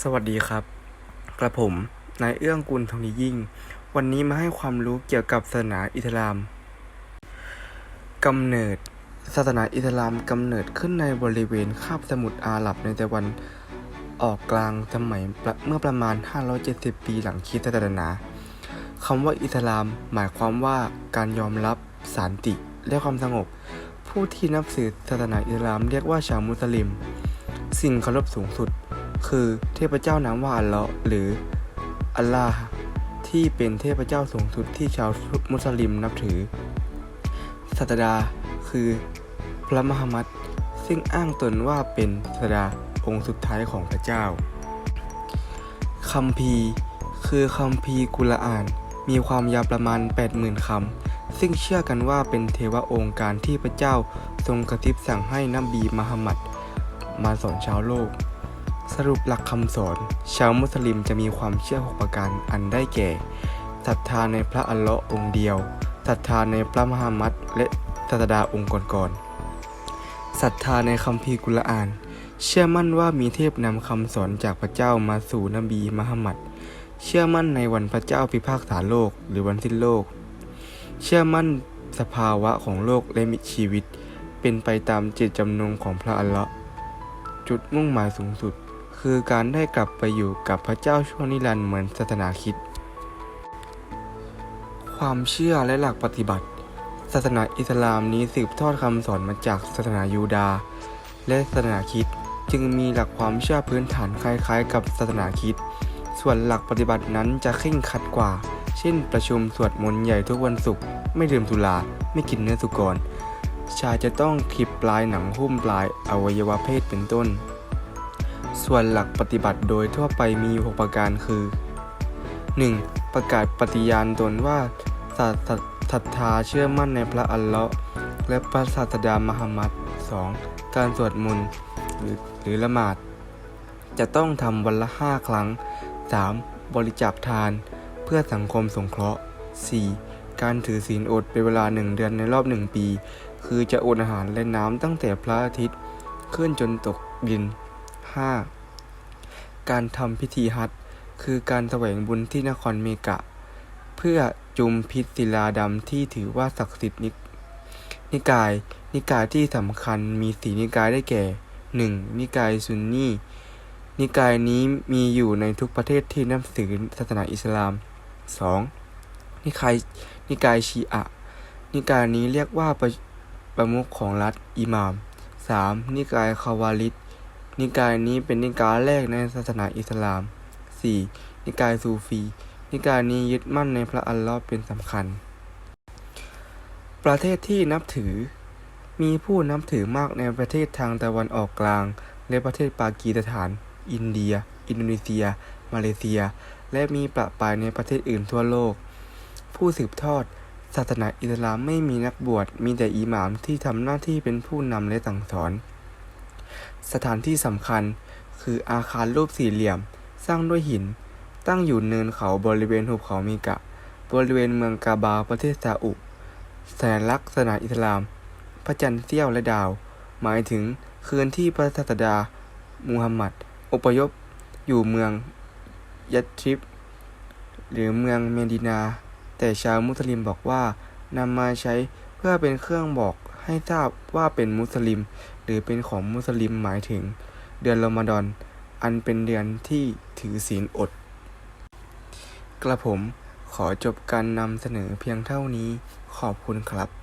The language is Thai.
สวัสดีครับ กระผมนายเอื้องกุลทองดียิ่ง วันนี้มาให้ความรู้เกี่ยวกับศาสนาอิสลามกำเนิด ศาสนาอิสลามกำเนิดขึ้นในบริเวณคาบสมุทรอาหรับในตะวันออกกลางสมัยเมื่อประมาณ 570 ปีหลังคริสตศักราคำว่าอิสลามหมายความว่าการยอมรับสันติและความสงบ ผู้ที่นับถือศาสนาอิสลามเรียกว่าชาวมุสลิม สิ่งเคารพสูงสุด คือเทพเจ้านามว่าอัลเลาะห์หรืออัลลาห์ที่เป็นเทพเจ้าสูงสุดที่ชาวมุสลิมนับถือศาสดาคือพระมหามัดซึ่งอ้างตนว่าเป็นศาสดาองค์สุดท้ายของพระเจ้าคัมภีคือคัมภีร์กุรอาน มีความยาวประมาณ 80,000คำซึ่งเชื่อกันว่าเป็นเทวองค์การที่พระเจ้าทรงกระซิบสั่งให้นบีมหามัดมาสอนชาวโลก สรุปหลักคำสอน ชาวมุสลิมจะมีความเชื่อหกประการอันได้แก่ศรัทธาในพระอัลเลาะห์องค์เดียวศรัทธาในพระมหามัดและศาสดาองค์ก่อนๆศรัทธาในคัมภีร์กุรอาน เชื่อมั่นว่ามีเทพนำคำสอนจากพระเจ้ามาสู่นบีมหามัด เชื่อมั่นในวันพระเจ้าพิพากษาโลกหรือวันสิ้นโลก เชื่อมั่นสภาวะของโลกและมิชีวิต เป็นไปตามเจตจำนงของพระอัลเลาะห์จุดมุ่งหมายสูงสุด คือการได้กลับไปอยู่กับพระเจ้าช่วงนิรันดร์เหมือนศาสนาคิด ความเชื่อและหลักปฏิบัติ ศาสนาอิสลามนี้สืบทอดคำสอนมาจากศาสนายูดาห์และศาสนาคิดจึงมีหลักความเชื่อพื้นฐานคล้ายๆ กับศาสนาคิด ส่วนหลักปฏิบัตินั้นจะเคร่งครัดกว่า เช่น ประชุมสวดมนต์ใหญ่ทุกวันศุกร์ ไม่ดื่มสุรา ไม่กินเนื้อสุกร ชายจะต้องคลิปปลายหนังหุ้มปลายอวัยวะเพศเป็นต้น ส่วนหลักปฏิบัติโดยทั่วไปมี 6 ประการคือ 1. ประกาศปฏิญาณตนว่าศรัทธาเชื่อมั่นในพระอัลเลาะห์และพระศาสดามหามัด 2. การสวดมนต์หรือหรือละหมาด จะต้องทำวันละ 5 ครั้ง 3. บริจาคทาน เพื่อสังคมสงเคราะห์ 4. การถือศีลอดเป็นเวลา1เดือนในรอบ 1 ปี คือจะอดอาหารและน้ำตั้งแต่พระอาทิตย์ ขึ้นจนตกดิน 5. การทำพิธีฮัจญ์คือการแสวงบุญที่นครเมกะ เพื่อจุมพิษศิลาดำที่ถือว่าศักดิ์สิทธิ์นิกาย นิกายที่สำคัญมีสีนิกายได้แก่ 1. นิกายซุนนีนิกายนี้มีอยู่ในทุกประเทศที่นับถือศาสนาอิสลาม 2. นิกายนิกายชีอะ นิกายนี้เรียกว่าประประมุขของรัฐอิหม่าม 3. นิกายคาวาลิด นิกายนี้เป็นนิกายแรกในศาสนาอิสลาม 4. นิกายซูฟี นิกายนี้ยึดมั่นในพระอัลลอฮ์เป็นสำคัญ ประเทศที่นับถือ มีผู้นับถือมากในประเทศทางตะวันออกกลาง และประเทศปากีสถาน อินเดีย อินโดนีเซีย มาเลเซีย และมีประปรายในประเทศอื่นทั่วโลก ผู้สืบทอดศาสนาอิสลามไม่มีนักบวช มีแต่อิหม่ามที่ทำหน้าที่เป็นผู้นำและสั่งสอน สถานที่สำคัญ คืออาคารรูปสี่เหลี่ยม สร้างด้วยหิน ตั้งอยู่เนินเขาบริเวณหุบเขามีกะ บริเวณเมืองกาบาประเทศซาอุสัญลักษณ์ศาสนาอิสลาม พระจันทร์เสี้ยวและดาว หมายถึงคืนที่พระศาสดามูฮัมหมัดอพยพอยู่เมืองยัตทริบหรือเมืองเมดินา แต่ชาวมุสลิมบอกว่านำมาใช้เพื่อเป็นเครื่องบอก ให้ทราบว่าเป็นมุสลิม หรือเป็นของมุสลิมหมายถึง เดือนละมดอน อันเป็นเดือนที่ถือศีลอด กระผมขอจบการนำเสนอเพียงเท่านี้ขอบคุณครับ